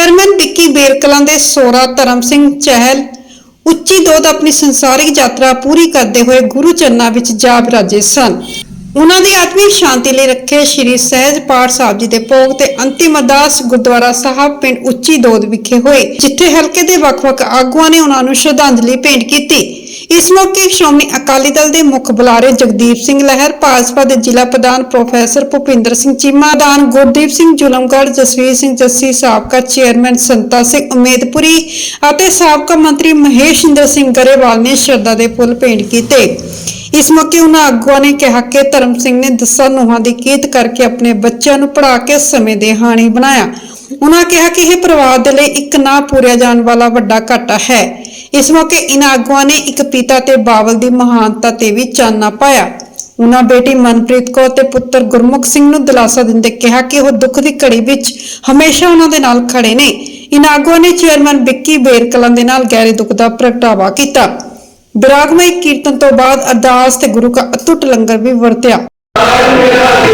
Chairman Vicky ਬੇਰਕਲਾਂ ਦੇ ਸੋਰਾ ਧਰਮ ਸਿੰਘ ਚਹਿਲ ਉੱਚੀ ਦੋਤ ਆਪਣੀ ਸੰਸਾਰਿਕ ਯਾਤਰਾ ਪੂਰੀ ਕਰਦੇ ਹੋਏ ਗੁਰੂ ਚਰਨਾਂ ਵਿੱਚ ਜਾ ਬਿਰਾਜੇ ਸਨ। ਉਹਨਾਂ ਦੀ ਆਤਮਿਕ ਸ਼ਾਂਤੀ ਲਈ ਰੱਖੇ ਸ੍ਰੀ ਸਹਿਜ ਪਾਠ ਸਾਹਿਬ ਜੀ ਦੇ ਭੋਗ ਤੇ ਅੰਤਿਮ ਅਰਦਾਸ ਗੁਰਦੁਆਰਾ ਸਾਹਿਬ ਪਿੰਡ ਉੱਚੀ ਦੋਦ ਵਿਖੇ ਹੋਏ, ਜਿੱਥੇ ਹਲਕੇ ਦੇ ਵੱਖ-ਵੱਖ ਆਗੂਆਂ ਨੇ ਉਹਨਾਂ ਨੂੰ ਸ਼ਰਧਾਂਜਲੀ ਭੇਂਟ ਕੀਤੀ। ਇਸ ਮੌਕੇ ਸ਼੍ਰੋਮਣੀ ਅਕਾਲੀ ਦਲ ਦੇ ਮੁੱਖ ਬੁਲਾਰੇ ਜਗਦੀਪ ਸਿੰਘ ਲਹਿਰ, ਭਾਜਪਾ ਦੇ ਜ਼ਿਲ੍ਹਾ ਪ੍ਰਧਾਨ ਪ੍ਰੋਫੈਸਰ ਭੁਪਿੰਦਰ ਸਿੰਘ ਚੀਮਾ ਦਾਨ ਗੁਰਦੀਪ ਸਿੰਘ ਜੁਲਮਗੜ੍ਹ, ਜਸਵੀਰ ਸਿੰਘ ਜੱਸੀ, ਸਾਬਕਾ ਚੇਅਰਮੈਨ ਸੰਤਾ ਸਿੰਘ ਉਮੇਦਪੁਰੀ ਅਤੇ ਸਾਬਕਾ ਮੰਤਰੀ ਮਹੇਸ਼ਿੰਦਰ ਸਿੰਘ ਗਰੇਵਾਲ ਨੇ ਸ਼ਰਧਾ ਦੇ ਫੁੱਲ ਭੇਂਟ ਕੀਤੇ। ਇਸ ਮੌਕੇ ਉਹਨਾਂ ਆਗੂਆਂ ਨੇ ਕਿਹਾ ਕਿ ਧਰਮ ਸਿੰਘ ਨੇ ਦਸਾਂ ਨੂੰਹਾਂ ਦੀ ਕੀਤ ਕਰਕੇ ਆਪਣੇ ਬੱਚਿਆਂ ਨੂੰ ਪੜ੍ਹਾ ਕੇ ਸਮੇਂ ਦੇ ਹਾਣੀ ਬਣਾਇਆ। ਉਹਨਾਂ ਕਿਹਾ ਕਿ ਇਹ ਪਰਿਵਾਰ ਦੇ ਲਈ ਇੱਕ ਨਾ ਪੂਰਿਆ ਜਾਣ ਵਾਲਾ ਵੱਡਾ ਘਾਟਾ ਹੈ। ਇਸ ਮੌਕੇ ਇਨ੍ਹਾਂ ਆਗੂਆਂ ਨੇ ਇੱਕ ਪਿਤਾ ਤੇ ਬਾਵਲ ਦੀ ਮਹਾਨਤਾ ਤੇ ਵੀ ਚਾਨਣਾ ਪਾਇਆ। ਉਹਨਾਂ ਬੇਟੀ ਮਨਪ੍ਰੀਤ ਕੌਰ ਤੇ ਪੁੱਤਰ ਗੁਰਮੁਖ ਸਿੰਘ ਨੂੰ ਦਿਲਾਸਾ ਦਿੰਦੇ ਕਿਹਾ ਕਿ ਉਹ ਦੁੱਖ ਦੀ ਘੜੀ ਵਿੱਚ ਹਮੇਸ਼ਾ ਉਹਨਾਂ ਦੇ ਨਾਲ ਖੜੇ ਨੇ। ਇਨ੍ਹਾਂ ਆਗੂਆਂ ਨੇ ਚੇਅਰਮੈਨ ਵਿੱਕੀ ਬੇਰਕਲਾਂ ਦੇ ਨਾਲ ਗਹਿਰੇ ਦੁੱਖ ਦਾ ਪ੍ਰਗਟਾਵਾ ਕੀਤਾ। ਵਿਰਾਗਮਈ ਕੀਰਤਨ ਤੋਂ ਬਾਅਦ ਅਰਦਾਸ ਤੇ ਗੁਰੂ ਕਾ ਅਤੁੱਟ ਲੰਗਰ ਵੀ ਵਰਤਿਆ। ਪਰਿਵਾਰ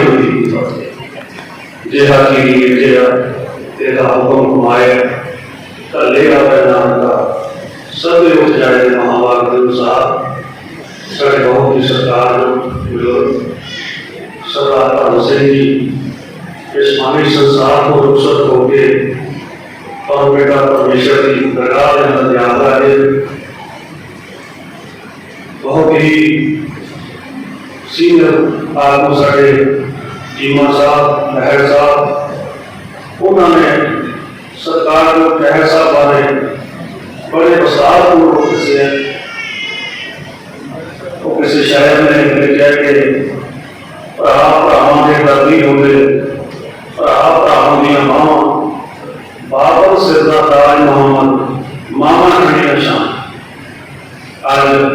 ہوئی جہاں بیٹا پرمیشور کی درگاہ بہت ہی سینئر آدمی سارے چیمہ صاحب مہر صاحب انہوں نے سرکار کو مہر صاحب والے بڑے وسعت کو کسی وہ کسی شاعر نے لکھا کہ پرہا پرہاں کے دردی ہو گئے پرہا پرہاں دیا ماں بابر سردہ تاج محمد، ماما کھڑی نشان۔ آج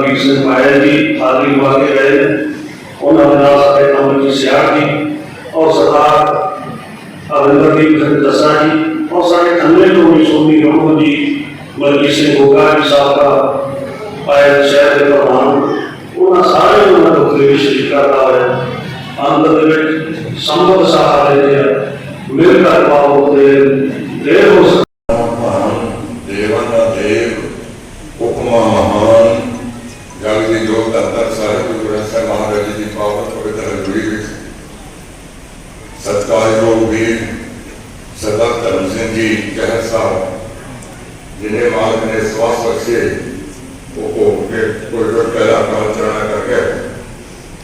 پیر سنگھ مایا جی حاضری ہوا کے گئے انہوں نے سارے نمبر کی سیاح جی اور سردار امریندر دیپ گھن دسا جی اور سارے ٹھنڈے لوگ بھی سونی لوگوں جی ملکی سنگھ ہوگا جی صاحب کا پائے شہر کے پروان انہوں سارے لوگوں نے دکھے بھی شریک کرتا ہے آندر سمبت سہارے مل کر پاؤ دیر ہو سکتا۔ ਸਤਿਕਾਰਯੋਗ ਵੀਰ ਸਰਦਾਰ ਧਰਮ ਸਿੰਘ ਜੀ ਜਹਰ ਸਾਹਿਬ ਜਿਹਨੇ ਮਾਲਕ ਨੇ ਸਵਾਸ ਬਖਸ਼ੇ ਉਹ ਉਹ ਕੇ ਕੋਈ ਰੋਜ਼ ਪਹਿਲਾ ਕਾਲ ਚੜਾਣਾ ਕਰਕੇ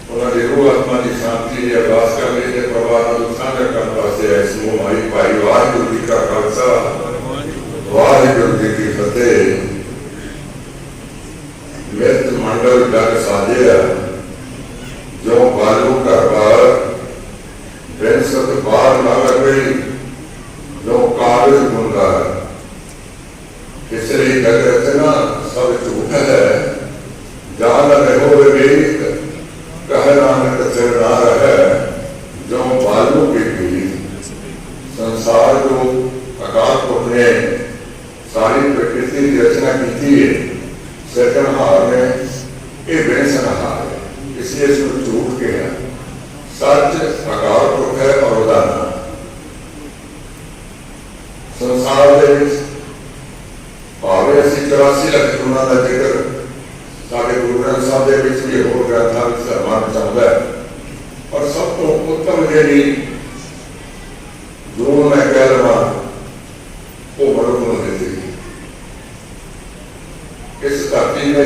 ਉਹਨਾਂ ਦੀ ਰੂਹ ਆਤਮਾ ਦੀ ਸ਼ਾਂਤੀ ਦੀ ਅਰਦਾਸ ਕਰ ਲਈ ਤੇ ਪਰਿਵਾਰ ਨੂੰ ਸਾਂਝਾ ਕਰਨ ਵਾਸਤੇ ਇਸ ਨੂੰ ਮਾਈ ਭਾਈ ਵਾਹਿਗੁਰੂ ਜੀ ਕਾ ਖਾਲਸਾ ਵਾਹਿਗੁਰੂ ਜੀ ਕੀ ਫਤਿਹ ਮਿਤ ਮੰਡਲ ਜਗ ਸਾਜਿਆ ਜੋ ਬਾਲੂ ਘਰ ਬਾਰ ਬੈਂਸਤ ਬਾਰ ਨਾ ਲਗਈ ਜੋ ਕਾਰਜ ਹੁੰਦਾ ਕਿਸੇ ਦੀ ਜਗ ਰਚਨਾ ਸਭ ਝੂਠ ਹੈ। ਜਾਨ ਰਹੋ ਵੇਖ ਕਹ ਨਾਨਕ ਸਿਰ ਨਾ ਜੋ ਬਾਲੂ ਕੀ ਸੰਸਾਰ ਜੋ ਅਕਾਲ ਪੁਰਖ ਨੇ ਸਾਰੀ ਪ੍ਰਕਿਰਤੀ ਦੀ ਰਚਨਾ ਕੀਤੀ ਹੈ ਸਿਰਜਣਹਾਰ ਨੇ, ਇਹ ਬੇਸਨਹਾਰ ਹੈ। ਇਸ ਲਈ ਇਸ ਨੂੰ ਝੂਠ ਕਿਹਾ। ਸੱਚ ਅਕਾਲ ਪੁਰਖ ਹੈ ਔਰ ਉਹਦਾ ਸੰਸਾਰ ਦੇ ਵਿੱਚ ਭਾਵੇਂ ਅਸੀਂ 84 ਲੱਖ ਗੁਣਾਂ ਦਾ ਜ਼ਿਕਰ ਸਾਡੇ ਗੁਰੂ ਗ੍ਰੰਥ ਸਾਹਿਬ ਦੇ ਵਿੱਚ ਵੀ ਹੋਰ ਗ੍ਰੰਥਾਂ ਵਿੱਚ ਸਰਮਾਨ ਚਾਹੁੰਦਾ ਹੈ। ਪਰ ਸਭ ਤੋਂ ਉੱਤਮ ਜਿਹੜੀ ਜੋ ਮੈਂ ਕਹਿ ਲਵਾਂ ਧਰਤੀ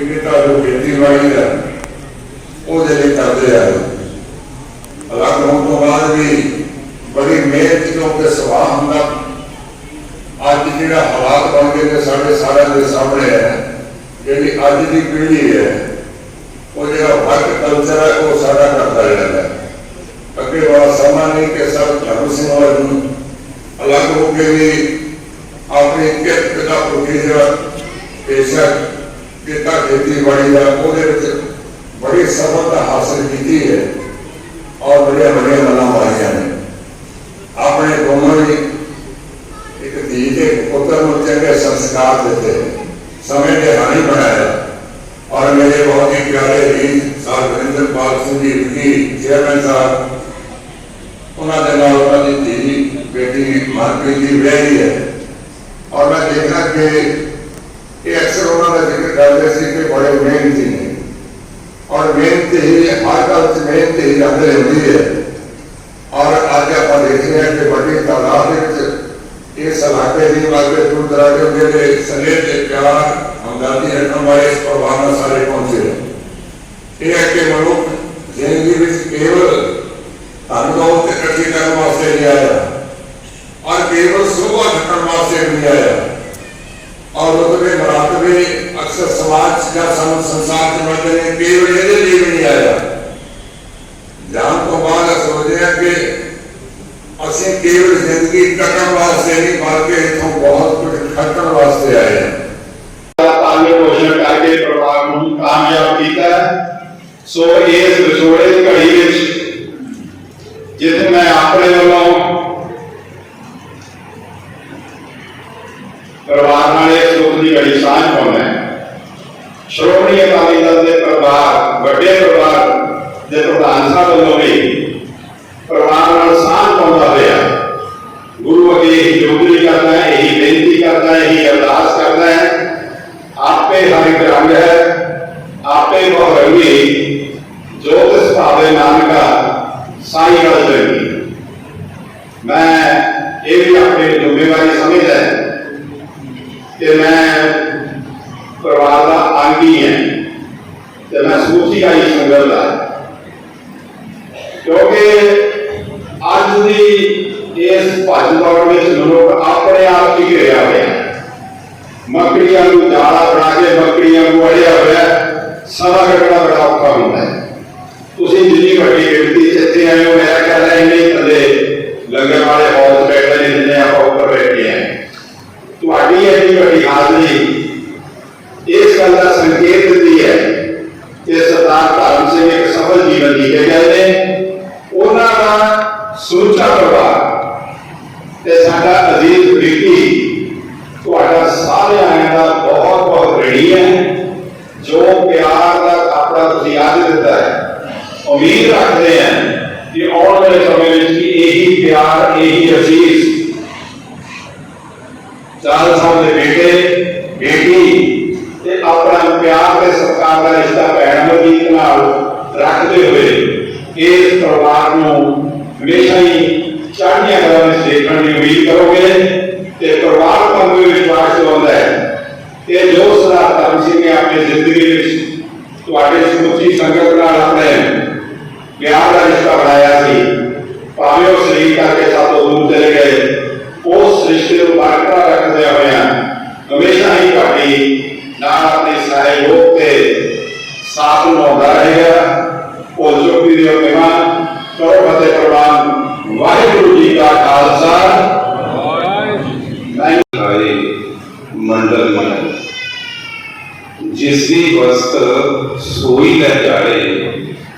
ਕਿ ਜੋ ਖੇਤੀਬਾੜੀ ਦਾ ਉਹਦੇ ਲਈ ਕਰਦੇ ਆ, ਅਲੱਗ ਹੋਣ ਤੋਂ ਬਾਅਦ ਵੀ ਬੜੀ ਮਿਹਨਤ ਕਿਉਂਕਿ ਸੁਭਾਅ ਹੁੰਦਾ। ਅੱਜ ਜਿਹੜਾ ਹਾਲਾਤ ਬਣ ਗਏ ਨੇ ਸਾਡੇ ਸਾਰਿਆਂ ਦੇ ਸਾਹਮਣੇ ਹੈ ਜਿਹੜੀ ਅੱਜ ਦੀ ਪੀੜ੍ਹੀ ਹੈ, ਉਹ ਜਿਹੜਾ ਵਰਕ ਕਲਚਰ ਹੈ, ਉਹ ਸਾਡਾ ਕਰਦਾ ਜਾਂਦਾ ਅੱਗੇ ਵਾਲਾ ਸਮਾਂ ਨਹੀਂ ਕਿ ਸਭ ਧਰਮ ਸਿੰਘ ਨੂੰ ਅਲੱਗ ਹੋ ਕੇ ਵੀ ਆਪਣੀ ਕਿਰਤ ਦਾ ਪੁੱਠੀ ਪੇਸ਼ਾ ਕੀਤਾ ਖੇਤੀਬਾੜੀ ਦਾ ਉਹਦੇ ਵਿੱਚ ਬੜੀ ਸਫਲਤਾ ਹਾਸਲ ਕੀਤੀ ਹੈ ਔਰ ਬੜੀਆਂ ਬੜੀਆਂ ਗੱਲਾਂ ਮਾਰੀਆਂ ਨੇ। ਆਪਣੇ ਦੋਨੋਂ ਹੀ ਇੱਕ ਧੀ ਤੇ ਇੱਕ ਪੁੱਤਰ ਨੂੰ ਚੰਗੇ ਸੰਸਕਾਰ ਦਿੱਤੇ, ਸਮੇਂ ਦੇ ਹਾਣੀ ਬਣਾਇਆ ਔਰ ਮੇਰੇ ਬਹੁਤ ਹੀ ਪਿਆਰੇ ਵੀਰ ਸਾਹਿਬ ਵਰਿੰਦਰ ਪਾਲ ਸਿੰਘ ਜੀ ਦੀ ਚੇਅਰਮੈਨ ਸਾਹਿਬ, ਉਹਨਾਂ ਦੇ ਨਾਲ ਉਹਨਾਂ ਦੀ ਧੀ ਬੇਟੀ ਮਨਪ੍ਰੀਤ ਦੀ ਵਿਆਹੀ ਹੈ ਔਰ ਮੈਂ ਦੇਖਿਆ ਕਿ ਇਹ ਅਕਸਰ ਉਹਨਾਂ ਦਾ ਜ਼ਿਕਰ ਕਰਦੇ ਸੀ ਕਿ ਬੜੇ ਮਿਹਨਤੀ ਨੇ ਔਰ ਮਿਹਨਤ ਹੀ ਹਰ ਗੱਲ ਚ ਮਿਹਨਤ ਹੀ ਅੰਦਰ ਹੁੰਦੀ ਹੈ ਔਰ ਅੱਜ ਆਪਾਂ ਦੇਖ ਰਹੇ ਹਾਂ ਕਿ ਵੱਡੀ ਤਾਦਾਦ ਦੇ ਵਿੱਚ ਇਸ ਇਲਾਕੇ ਦੀ ਵਾਗੇ ਦੂਰ ਦਰਾਡੇ ਦੇ ਜਿਹੜੇ ਸਨੇਹ ਤੇ ਪਿਆਰ, ਹਮਦਰਦੀ ਰੱਖਣ ਵਾਲੇ ਇਸ ਪਰਿਵਾਰ ਨਾਲ ਇਹ ਹੈ ਕਿ ਮਨੁੱਖ ਜ਼ਿੰਦਗੀ ਵਿੱਚ ਕੇਵਲ ਧਨ ਦੌਲਤ ਇਕੱਠੀ ਕਰਨ ਵਾਸਤੇ ਨਹੀਂ ਆਇਆ, ਔਰ ਕੇਵਲ ਸੋਭਾ ਢੱਕਣ ਵਾਸਤੇ ਨਹੀਂ ਆਇਆ। ਔਰ ਉਹਦੇ ਮਰਾਤਬੇ ਅਕਸਰ ਸਮਾਜ ਜਾਂ ਸਮ ਸੰਸਾਰ ਚ ਮਿਲਦੇ ਨੇ, ਕੇਵਲ ਇਹਦੇ ਲਈ ਵੀ ਨਹੀਂ ਆਇਆ। ਜਾਣ ਤੋਂ ਬਾਅਦ ਅਸੀਂ ਕਿ ਅਸੀਂ ਕੇਵਲ ਜ਼ਿੰਦਗੀ ਕੱਟਣ ਵਾਸਤੇ ਨਹੀਂ, ਬਲਕਿ ਇਥੋਂ ਬਹੁਤ ਕੁਝ ਖੱਟਣ ਵਾਸਤੇ ਆਏ ਹਾਂ। ਤਾਂਗੇ ਕੋਸ਼ਿਸ਼ ਕਰਕੇ ਪਰਿਵਾਰ ਨੂੰ ਕਾਮਯਾਬ ਕੀਤਾ ਸੋ ਇਸ ਵਿਛੋੜੇ یہ بھی اپنی ذمہ سمجھ ہے کہ میں پروار کا آگی ہے کہ میں سوچی کا سنگل ہے کیونکہ آج دی اس بھج دوڑ میں لوگ اپنے آپ ہی گریا ہوا ہے جالا بنا کے مکڑیاں کو اڑیا ہوا سوا کٹنا بڑا اوکھا ہوتا ہے تھی جن وی گیڑتی چیتے آئے ہو میں کہہ رہے نہیں تھلے لگنے والے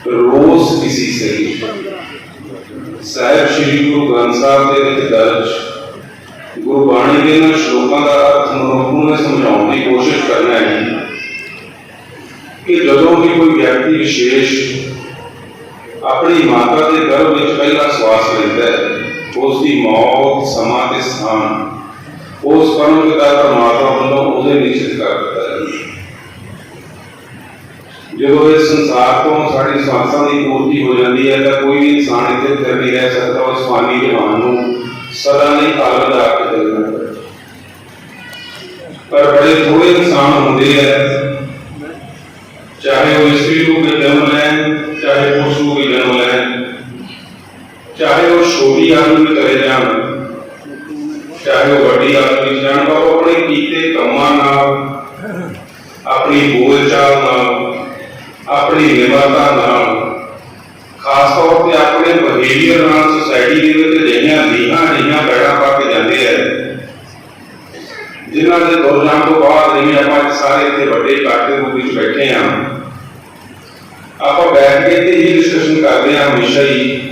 روز کسی سے صاحب شری گرو گرش گروکا کا کوشش کرنا ہے۔ ਕਿ ਜਦੋਂ ਵੀ ਕੋਈ ਵਿਅਕਤੀ ਵਿਸ਼ੇਸ਼ ਆਪਣੀ ਮਾਤਾ ਦੇ ਗਰਭ ਵਿੱਚ ਪਹਿਲਾ ਸਵਾਸ ਲੈਂਦਾ ਹੈ ਉਸ ਦੀ ਮੌਤ ਸਮਾਂ ਤੇ ਸਥਾਨ, ਉਸ ਪਰਮ ਪਿਤਾ ਪਰਮਾਤਮਾ ਵੱਲੋਂ ਉਹਦੇ ਨਿਸ਼ਚਿਤ ਕਰ ਦਿੱਤਾ ਹੈ। ਜਦੋਂ ਇਸ ਸੰਸਾਰ ਤੋਂ ਸਾਡੀ ਸਵਾਸਾਂ ਦੀ ਪੂਰਤੀ ਹੋ ਜਾਂਦੀ ਹੈ, ਤਾਂ ਕੋਈ ਵੀ ਇਨਸਾਨ ਇੱਥੇ ਫਿਰ ਨਹੀਂ ਰਹਿ ਸਕਦਾ ਉਸ ਫਾਨੀ ਜਹਾਨ ਨੂੰ ਸਦਾ ਲਈ ਅਲਵਿਦਾ ਆਖ ਕੇ ਚੱਲਣਾ ਪਰ ਬੜੇ ਥੋੜੇ ਇਨਸਾਨ ਹੁੰਦੇ ਆ ਚਾਹੇ ਉਹ ਇਸਤਰੀ ਰੂਪ ਵਿੱਚ ਜਨਮ ਲੈਣ ਚਾਹੇ ਪੁਰਸ਼ ਰੂਪ ਵਿੱਚ ਜਨਮ ਲੈਣ ਚਾਹੇ ਉਹ ਛੋਟੀ ਆਦਮੀ ਵਿੱਚ ਜਾਣ। ਚਾਹੇ ਉਹ ਵੱਡੀ ਆਦਮੀ ਜਾਣ, ਪਰ ਉਹ ਆਪਣੇ ਕੀਤੇ ਕੰਮਾਂ ਨਾਲ, ਆਪਣੀ ਬੋਲਚਾਲ ਨਾਲ, ਆਪਣੀ ਨਿਮਰਤਾ ਨਾਲ, ਖਾਸ ਤੌਰ ਤੇ ਆਪਣੇ ਬਿਹੇਵੀਅਰ ਨਾਲ ਸੋਸਾਇਟੀ ਦੇ ਵਿੱਚ ਜਿਹੜੀਆਂ ਲੀਹਾਂ ਲੀਹਾਂ ਬੈਠਾ ਪਾ ਕੇ ਜਾਂਦੇ ਆ। ਜਿਨ੍ਹਾਂ ਦੇ ਦੌਰ ਤੋਂ ਬਾਅਦ ਜਿਵੇਂ ਆਪਾਂ ਸਾਰੇ ਇੱਥੇ ਵੱਡੇ ਇਕੱਠ ਰੂਪ ਵਿੱਚ ਬੈਠੇ ਆ ਆਪਾਂ ਬੈਠ ਕੇ ਤੇ ਇਹ ਡਿਸਕਸ਼ਨ ਕਰਦੇ ਆ ਹਮੇਸ਼ਾ ਹੀ।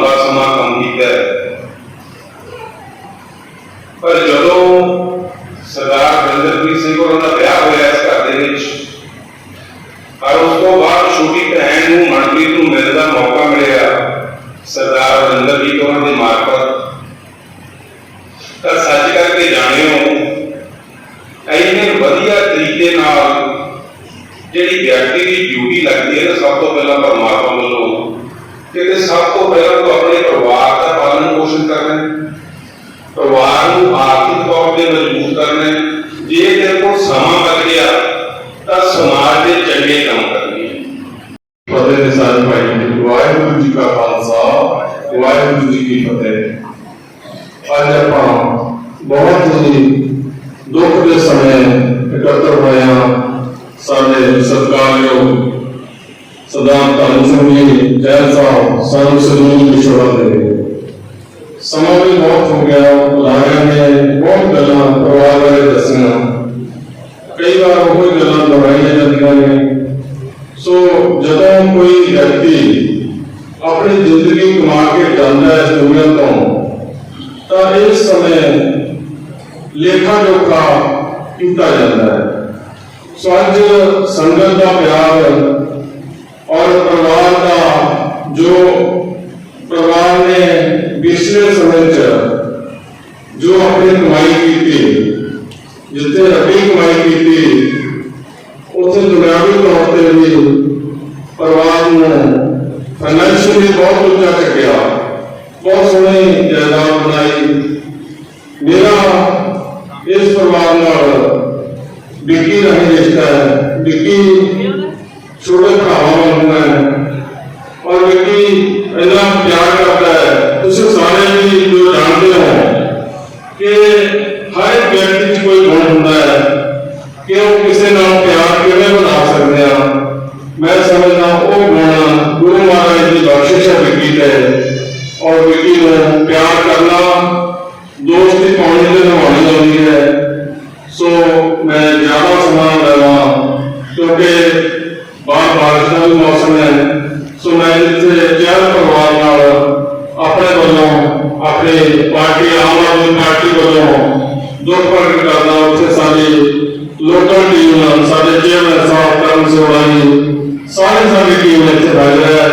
ਸਿੰਘ ਹੋਰਾਂ ਦਾ ਵਿਆਹ ਹੋਇਆ ਇਸ ਘਰ ਦੇ ਵਿੱਚ। ਪਰ ਉਸ ਤੋਂ ਬਾਅਦ ਛੋਟੀ ਭੈਣ ਨੂੰ ਮਨਪ੍ਰੀਤ ਨੂੰ ਮਿਲਣ ਦਾ ਮੌਕਾ ਮਿਲਿਆ। ਸਰਦਾਰ ਬਰਿੰਦਰਪ੍ਰੀਤ ਹੋਰਾਂ ਦੇ ਮਾਰਫਤ ਤਾਂ ਸੱਚ ਕਰਕੇ ਜਾਣਿਓ, ਇੰਨੇ ਵਧੀਆ ਤਰੀਕੇ ਨਾਲ ਜਿਹੜੀ ਵਿਅਕਤੀ ਦੀ ਡਿਊਟੀ ਲੱਗਦੀ ਹੈ ਨਾ, ਸਭ ਤੋਂ ਪਹਿਲਾਂ ਪਰਮਾਤਮਾ ਵੱਲੋਂ ਕਿ ਸਭ ਤੋਂ ਪਹਿਲਾਂ ਤੂੰ ਆਪਣੇ ਪਰਿਵਾਰ ਦਾ ਪਾਲਣ ਪੋਸ਼ਣ ਕਰਨਾ ਹੈ। ਪਰਿਵਾਰ ਨੂੰ ਆਰਥਿਕ ਸਾਹਿਬ ਸਾਨੂੰ ਸਜੂਨ ਵਿਛੋੜਾ ਦੇ ਸਮਾਂ ਵੀ ਬਹੁਤ ਹੋ ਗਿਆ ਬੁਲਾਰਿਆਂ ਨੇ ਬਹੁਤ ਗੱਲਾਂ ਪਰਿਵਾਰ ਬਾਰੇ ਦੱਸੀਆਂ ਕਈ ਵਾਰ ਉਹ ਹੀ ਗੱਲਾਂ ਦੁਹਰਾਈਆਂ ਜਾਂਦੀਆਂ ਨੇ ਸੋ ਜਦੋਂ ਕੋਈ ਵਿਅਕਤੀ ਆਪਣੀ ਜ਼ਿੰਦਗੀ ਕਮਾ ਕੇ ਜਾਂਦਾ ਹੈ ਇਸ ਦੁਨੀਆ ਤੋਂ ਤਾਂ ਇਸ ਸਮੇਂ ਲੇਖਾ ਜੋਖਾ ਕੀਤਾ ਜਾਂਦਾ ਹੈ ਸੋ ਅੱਜ ਸੰਗਤ ਦਾ ਪਿਆਰ پچھلے سمے جو اپنے ਪ੍ਰਗਟ ਕਰਦਾ ਉੱਥੇ ਸਾਡੀ ਲੋਕਲ ਟੀਮ ਸਾਡੇ ਚੇਅਰਮੈਨ ਸਾਹਿਬ ਕਰਨ ਸੋੜਾ ਜੀ ਸਾਰੇ ਸਾਡੀ ਟੀਮ ਇੱਥੇ ਹਾਜ਼ਰ ਹੈ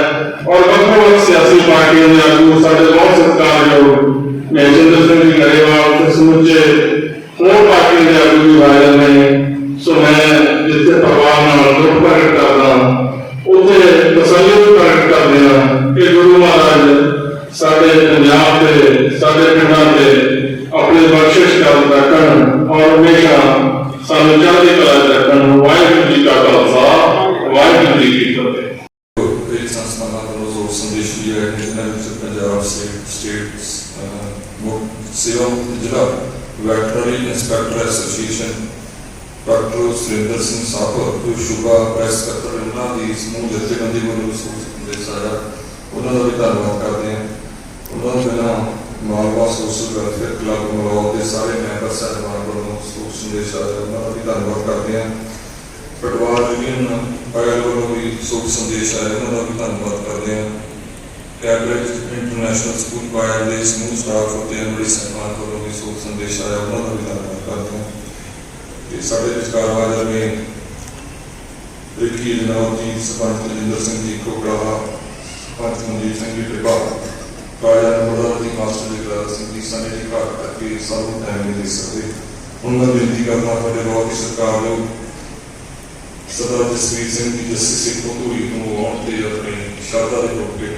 ਔਰ ਵੱਖੋ ਵੱਖ ਸਿਆਸੀ ਪਾਰਟੀਆਂ ਦੇ ਆਗੂ ਸਾਡੇ ਬਹੁਤ ਸਤਿਕਾਰਯੋਗ ਮਹਿਜਿੰਦਰ ਸਿੰਘ ਜੀ ਗਰੇਵਾਲ ਤੇ ਸਮੁੱਚੇ ਹੋਰ ਪਾਰਟੀਆਂ ਦੇ ਆਗੂ ਵੀ ਹਾਜ਼ਰ ਨੇ ਸੋ ਮੈਂ ਜਿੱਥੇ ਪਰਿਵਾਰ ਨਾਲ ਦੁੱਖ ਪ੍ਰਗਟ ਕਰਦਾ ਉੱਥੇ ਤਸੱਲੀ ਵੀ ਪ੍ਰਗਟ ਕਰਦੇ ਹਾਂ ਕਿ ਗੁਰੂ ਮਹਾਰਾਜ ਸਾਡੇ ਪੰਜਾਬ ਤੇ ਸਾਡੇ ਪਿੰਡਾਂ ਤੇ ਆਪਣੀ ਬਖਸ਼ਿਸ਼ ਕਰਨ ਰੱਖਣ ਔਰ ਹਮੇਸ਼ਾ ਸਾਨੂੰ ਚੜ੍ਹਦੀ ਕਲਾ 'ਚ ਰੱਖਣ ਵਾਹਿਗੁਰੂ ਜੀ ਕਾ ਖਾਲਸਾ, ਵਾਹਿਗੁਰੂ ਜੀ ਕੀ ਫਤਿਹ। ਕਈ ਸੰਸਥਾਵਾਂ ਵੱਲੋਂ ਜੋ ਸੰਦੇਸ਼ ਦਿਆ ਹੈ ਜਿਨ੍ਹਾਂ ਵਿੱਚ ਪੰਜਾਬ ਸਟੇਟ, ਸਟੇਟਸ ਮੁੱਖ ਸੇਵਾ ਮੁਕਤ ਜ਼ਿਲ੍ਹਾ veterinary inspector association, doctor Surinder Singh Shahpur ਜੋ ਸ਼ੁਭਾ ਪ੍ਰੈਸ ਸਕੱਤਰ, ਉਹਨਾਂ ਦੀ ਸਮੂਹ ਜਥੇਬੰਦੀ ਵੱਲੋਂ ਸੰਦੇਸ਼ ਆਇਆ ਉਹਨਾਂ ਦਾ ਵੀ ਧੰਨਵਾਦ ਕਰਦੇ ਹਾਂ। ਉਹਨਾਂ ਤੋਂ ਬਿਨਾਂ Malwa social welfare club Malaud ਦੇ ਸਾਰੇ ਮੈਂਬਰ ਸਾਹਿਬਾਨ ਵੱਲੋਂ ਸੋਚ ਸੰਦੇਸ਼ ਆਇਆ ਉਹਨਾਂ ਦਾ ਵੀ ਧੰਨਵਾਦ ਕਰਦੇ ਹਾਂ। ਪਟਵਾਰ ਯੂਨੀਅਨ ਪਾਇਲ ਵੱਲੋਂ ਵੀ ਸੋਚ ਸੰਦੇਸ਼ ਆਇਆ, ਉਹਨਾਂ ਦਾ ਵੀ ਧੰਨਵਾਦ ਕਰਦੇ ਹਾਂ। ਕੈਬਰੇਜ ਇੰਟਰਨੈਸ਼ਨਲ ਸਕੂਲ ਪਾਇਲ ਦੇ ਸਮੂਹ ਸਟਾਫ ਅਤੇ ਅਮਰੀ ਸਹਿਬਾਨ ਵੱਲੋਂ ਵੀ ਸੋਚ ਸੰਦੇਸ਼ ਆਇਆ, ਉਹਨਾਂ ਦਾ ਵੀ ਧੰਨਵਾਦ ਕਰਦੇ ਹਾਂ। ਤੇ ਸਾਡੇ ਵਿਚਕਾਰ ਹਾਜ਼ਰ ਨੇ ਰਿਕੀ ਜਨਾਬ ਜੀ, ਸਰਪੰਚ ਤਜਿੰਦਰ ਸਿੰਘ ਜੀ ਕੋਕੜਾ ਸਰਪੰਚ ਮਨਜੀਤ ਸਿੰਘ ਜੀ ਟਿਪਾ ਕਾਇਆ ਨੰਬਰਦਾਰ ਜੀ ਮਾਸਟਰ ਜੀ ਗਰਾ ਸਿੰਘ ਜੀ ਸਾਡੇ ਜੀ ਘਰ ਕਰਕੇ ਸਾਨੂੰ ਟਾਈਮ ਨਹੀਂ ਦੇ ਸਕਦੇ ਉਹਨਾਂ ਨੂੰ ਬੇਨਤੀ ਕਰਨਾ ਤੁਹਾਡੇ ਬਹੁਤ ਹੀ ਸਤਿਕਾਰਯੋਗ ਸਰਦਾਰ ਜਸਵੀਰ ਸਿੰਘ ਜੀ ਜੱਸੀ ਸਿੰਘ ਨੂੰ ਆਉਣ ਤੇ ਆਪਣੀ ਸ਼ਰਧਾ ਦੇ ਰੋਕੇ